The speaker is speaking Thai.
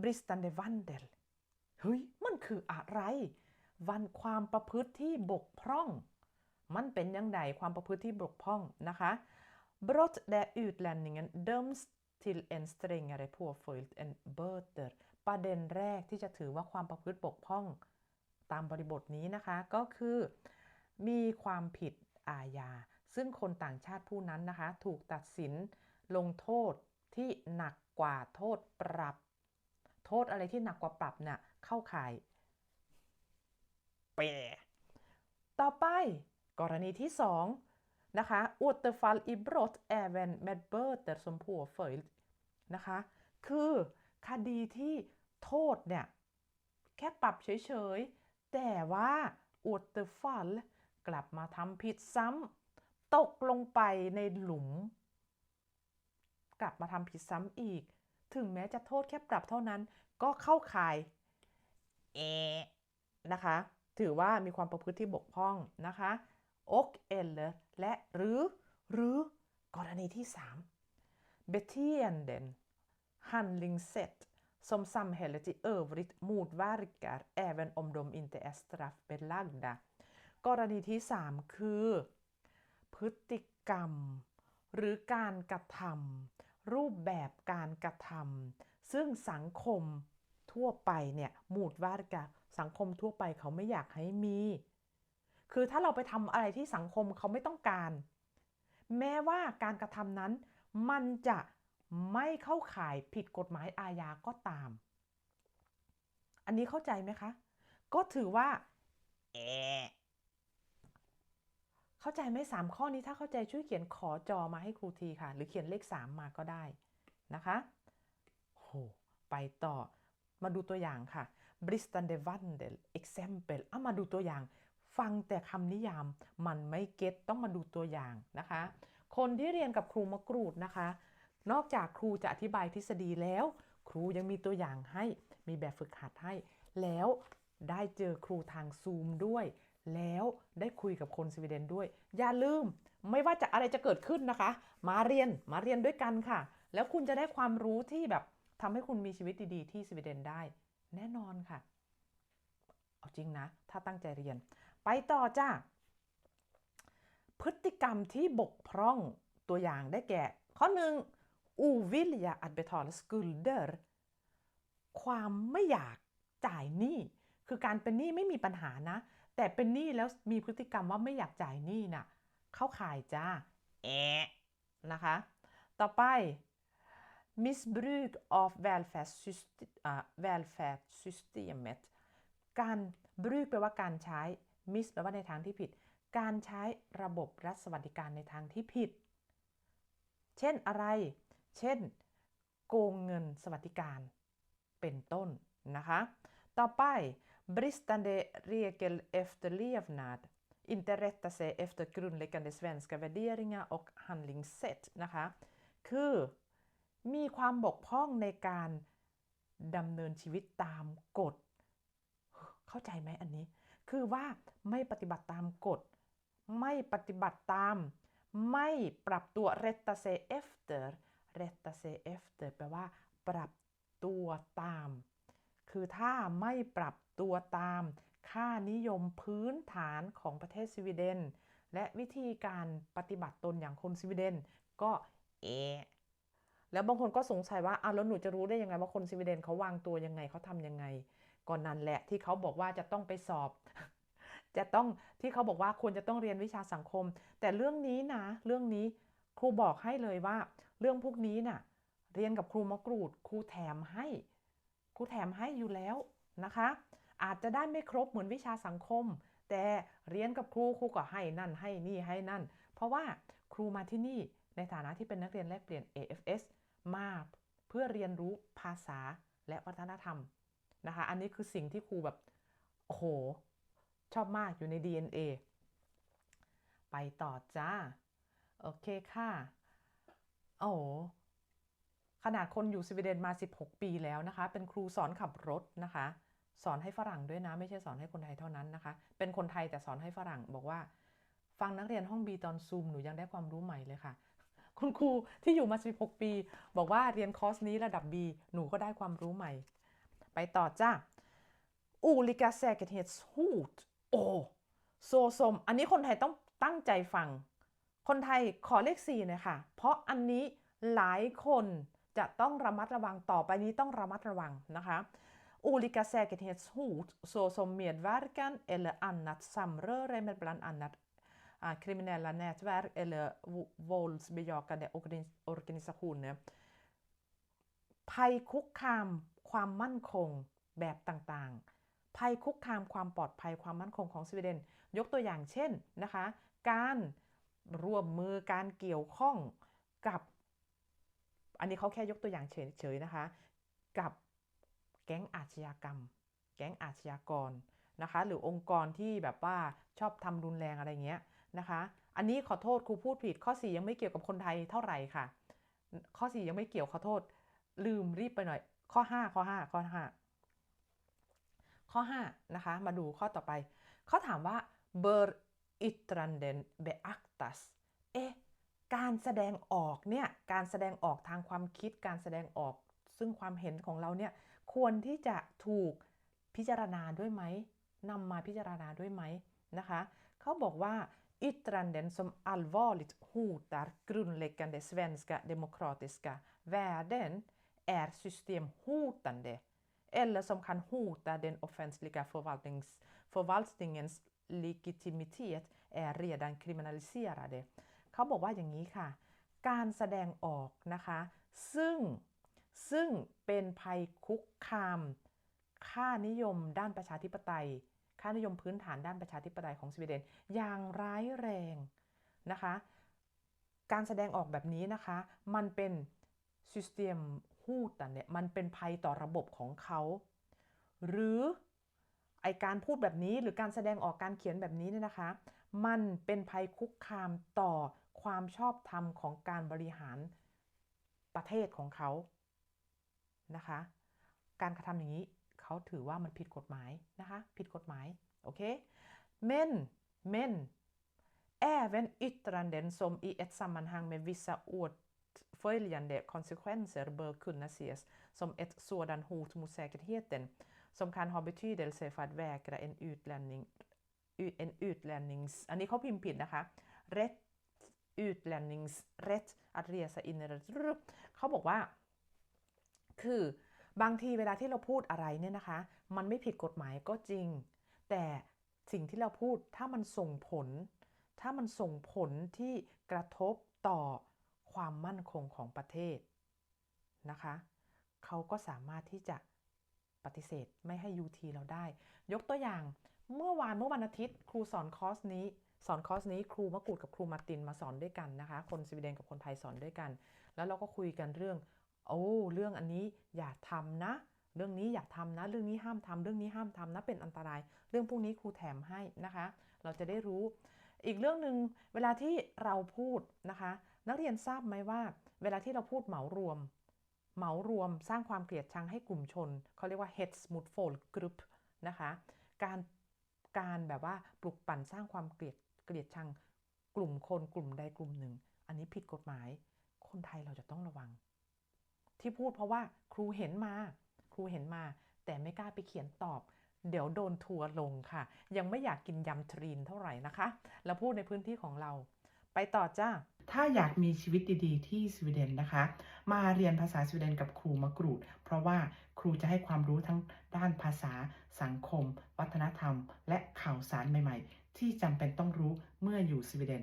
bristande vandel เฮ้ย มันคืออะไร วันความประพฤติที่บกพร่อง มันเป็นยังไงความประพฤติที่บกพร่องนะคะ brott där utlänningen döms till en strängare påföljd än böter ประเด็นแรกที่จะถือว่าความประพฤติบกพร่อง ตามบริบทนี้นะคะก็คือ มีความผิดอาญา ซึ่งคนต่างชาติผู้นั้นนะคะ ถูกตัดสินลงโทษที่หนักกว่าโทษปรับ โทษอะไรที่หนักกว่าปรับเนี่ยเข้าข่ายแปรต่อไป กรณีที่ 2 นะคะ återfall i brott även med böter som påföljd นะคะ คือคดีที่โทษเนี่ย แค่ปรับเฉยๆ แต่ว่า återfall กลับมาทำผิดซ้ำตกลงไปในหลุม กลับมาทำผิดซ้ำอีก ถึงแม้จะโทษแค่ปรับเท่านั้น ก็เข้าข่ายเอนะคะ ถือว่ามีความประพฤติที่บกพร่องนะคะ och eller และหรือหรือกรณีที่ 3 beteenden handlingssätt som samhället i övrigt motverkar även om de inte är straffbelagda กรณีที่ 3 คือ พฤติกรรม หรือการกระทำ รูปแบบการกระทำซึ่งสังคมทั่วไปเนี่ยมูดวาดกะสังคมทั่วไปเขาไม่อยากให้มี คือถ้าเราไปทำอะไรที่สังคมเขาไม่ต้องการ แม้ว่าการกระทำนั้น มันจะไม่เข้าข่ายผิดกฎหมายอาญาก็ตาม อันนี้เข้าใจไหมคะ ก็ถือว่าแอะ เข้าใจไหมสามข้อนี้ถ้าเข้าใจช่วยเขียนขอจอมาให้ครูทีค่ะ หรือเขียนเลข 3 มาก็ได้นะคะโหไปต่อมาดูตัวอย่างค่ะ bristande vandel exempel เอามาดูตัวอย่าง ฟังแต่คำนิยามมันไม่เก็ตต้องมาดูตัวอย่างนะคะ คนที่เรียนกับครูมะกรูดนะคะ นอกจากครูจะอธิบายทฤษฎีแล้ว ครูยังมีตัวอย่างให้มีแบบฝึกหัดให้ แล้วได้เจอครูทางซูมด้วย แล้วได้คุยกับคนสวีเดนด้วย อย่าลืมไม่ว่าจะอะไรจะเกิดขึ้นนะคะ มาเรียนมาเรียนด้วยกันค่ะ แล้วคุณจะได้ความรู้ที่แบบทำให้คุณมีชีวิตดีๆ ที่สวีเดนได้ แน่นอนค่ะ เอาจริงนะ ถ้าตั้งใจเรียน ไปต่อจ้าพฤติกรรมที่บกพร่องตัวอย่างได้แก่ ข้อหนึ่ง ovilja att betala skulder ความไม่อยากจ่ายหนี้ คือการเป็นหนี้ไม่มีปัญหานะ แต่เป็นหนี้แล้วมีพฤติกรรมว่าไม่อยากจ่ายหนี้น่ะ เข้าข่ายจ้าแอะนะคะ ต่อไป missbruk av välfärdssystem, uh, välfärdssystemet การบรูกแปลว่าการใช้ miss แปลว่าในทางที่ผิด การใช้ระบบรัฐสวัสดิการในทางที่ผิด เช่นอะไร เช่น โกงเงินสวัสดิการเป็นต้นนะคะ ต่อไป bristande regel efterlevnad inte rätta sig efter grundläggande svenska värderingar och handlingssätt นะคะ คือมีความบกพร่องในการดำเนินชีวิตตามกฎ เข้าใจไหมอันนี้ คือว่าไม่ปฏิบัติตามกฎ ไม่ปฏิบัติตาม ไม่ปรับตัว rätta sig efter rätta sig efter แปลว่า ปรับตัวตาม คือถ้าไม่ปรับตัวตามค่านิยมพื้นฐานของประเทศสวีเดน และวิธีการปฏิบัติตนอย่างคนสวีเดน ก็เอะแล้วบางคนก็สงสัยว่าอ้าวแล้วหนูจะรู้ได้ยังไงว่าคนสวีเดนเขาวางตัวยังไงเขาทำยังไงก่อนนั้นแหละที่เขาบอกว่าจะต้องไปสอบ จะต้องที่เขาบอกว่าควรจะต้องเรียนวิชาสังคม แต่เรื่องนี้นะ เรื่องนี้ครูบอกให้เลยว่า เรื่องพวกนี้น่ะ เรียนกับครูมะกรูด ครูแถมให้ ครูแถมให้อยู่แล้วนะคะ อาจจะได้ไม่ครบเหมือนวิชาสังคม แต่เรียนกับครูครูก็ให้นั่นให้นี่ให้นั่น เพราะว่าครูมาที่นี่ในฐานะที่เป็นนักเรียนแลกเปลี่ยน AFS มาเพื่อเรียนรู้ภาษาและวัฒนธรรมนะคะ อันนี้คือสิ่งที่ครูแบบโอ้โห ชอบมากอยู่ใน DNA ไปต่อจ้า โอเคค่ะ โอ้ ขนาดคนอยู่สวีเดนมา 16 ปีแล้วนะคะ เป็นครูสอนขับรถนะคะ สอนให้ฝรั่งด้วยนะ ไม่ใช่สอนให้คนไทยเท่านั้นนะคะ เป็นคนไทยแต่สอนให้ฝรั่งบอกว่า ฟังนักเรียนห้องบีตอนซูมหนูยังได้ความรู้ใหม่เลยค่ะ คุณครูที่อยู่มา 16 ปี บอกว่าเรียนคอร์สนี้ระดับ B หนูก็ได้ความรู้ใหม่ ไปต่อจ้า olika säkerhetshot โอ้โซซมอันนี้คนไทยต้องตั้งใจฟัง คนไทยขอเลข4หน่อยค่ะ เพราะอันนี้หลายคน จะต้องระมัดระวังต่อไปนี้ต้องระมัดระวังนะคะ olika säkerhetshot såsom medverkan eller annat samröre med bland annat kriminella nätverk eller våldsbejakande organisationer ภัยคุกคามความมั่นคงแบบต่างๆ ภัยคุกคามความปลอดภัยความมั่นคงของสวีเดน ยกตัวอย่างเช่นนะคะ การร่วมมือการเกี่ยวข้องกับ อันนี้เขาแค่ยกตัวอย่างเฉยๆนะคะ กับแก๊งอาชญากรรม แก๊งอาชญากรนะคะ หรือองค์กรที่แบบว่าชอบทำรุนแรงอะไรเงี้ยนะคะ อันนี้ขอโทษครูพูดผิด ข้อ 4 ยังไม่เกี่ยวกับคนไทยเท่าไหร่ค่ะ ข้อ 4 ยังไม่เกี่ยวขอโทษ ลืมรีบไปหน่อย ข้อ 5 ข้อ 5 ข้อ 5 ข้อ 5 นะคะ มาดูข้อต่อไป เขาถามว่า bör yttranden beaktas เอ๊ะ การแสดงออกเนี่ยการแสดงออกทางความคิดการแสดงออกซึ่งความเห็นของเราเนี่ยควรที่จะถูกพิจารณาด้วยไหมนำมาพิจารณาด้วยไหมนะคะเขาบอกว่า yttranden som allvarligt hotar grundläggande svenska demokratiska värden är systemhotande eller som kan hota den offentliga förvaltnings, förvaltningens legitimitet är redan kriminaliserade เขาบอกว่าอย่างนี้ค่ะ การแสดงออกนะคะ ซึ่งซึ่งเป็นภัยคุกคาม ค่านิยมด้านประชาธิปไตย ค่านิยมพื้นฐานด้านประชาธิปไตยของสวีเดนอย่างร้ายแรงนะคะ การแสดงออกแบบนี้นะคะ มันเป็น system ฮูตันเนี่ยมันเป็นภัยต่อระบบของเขาหรือไอการพูดแบบนี้หรือการแสดงออกการเขียนแบบนี้เนี่ยนะคะ มันเป็นภัยคุกคามต่อ ความชอบธรรมของการบริหารประเทศของเขานะคะ การกระทำอย่างนี้เขาถือว่ามันผิดกฎหมายนะคะ ผิดกฎหมาย โอเค men men även yttranden som i ett sammanhang med vissa åtföljande konsekvenser bör kunna ses som ett sådant hot mot säkerheten som kan ha betydelse för att vägra en utlänning en utlännings อันนี้เขาพิมพ์ผิดนะคะ rätt utlännings rätt att resa in i เขาบอกว่า คือบางทีเวลาที่เราพูดอะไรเนี่ยนะคะ มันไม่ผิดกฎหมายก็จริง แต่สิ่งที่เราพูดถ้ามันส่งผล ถ้ามันส่งผลที่กระทบต่อความมั่นคงของประเทศนะคะเขาก็สามารถที่จะปฏิเสธไม่ให้ UT เราได้ ยกตัวอย่างเมื่อวานเมื่อวันอาทิตย์ ครูสอนคอร์สนี้ สอนคอร์สนี้ครูมะกรูดกับครูมาตินมาสอนด้วยกันนะคะ คนสวีเดนกับคนไทยสอนด้วยกัน แล้วเราก็คุยกันเรื่อง โอ้เรื่องอันนี้อย่าทำนะ เรื่องนี้อย่าทำนะ เรื่องนี้ห้ามทำเรื่องนี้ห้ามทำนะเป็นอันตราย เรื่องพวกนี้ครูแถมให้นะคะ เราจะได้รู้ อีกเรื่องหนึ่งเวลาที่เราพูดนะคะ นักเรียนทราบไหมว่า เวลาที่เราพูดเหมารวม เหมารวมสร้างความเกลียดชังให้กลุ่มชนเขาเรียกว่า hets mot folkgrupp นะคะ การการแบบว่าปลุกปั่นสร้างความเกลียด เกลียดชังกลุ่มคนกลุ่มใดกลุ่มหนึ่ง อันนี้ผิดกฎหมาย คนไทยเราจะต้องระวัง ที่พูดเพราะว่าครูเห็นมา ครูเห็นมา แต่ไม่กล้าไปเขียนตอบ เดี๋ยวโดนทัวลงค่ะ ยังไม่อยากกินยำทรีนเท่าไหร่นะคะ แล้วพูดในพื้นที่ของเรา ไปต่อจ้าถ้าอยากมีชีวิตดีๆ ที่สวีเดนนะคะ มาเรียนภาษาสวีเดนกับครูมะกรูด เพราะว่าครูจะให้ความรู้ทั้งด้านภาษา สังคม วัฒนธรรม และข่าวสารใหม่ ๆ ที่จำเป็นต้องรู้เมื่ออยู่สวีเดน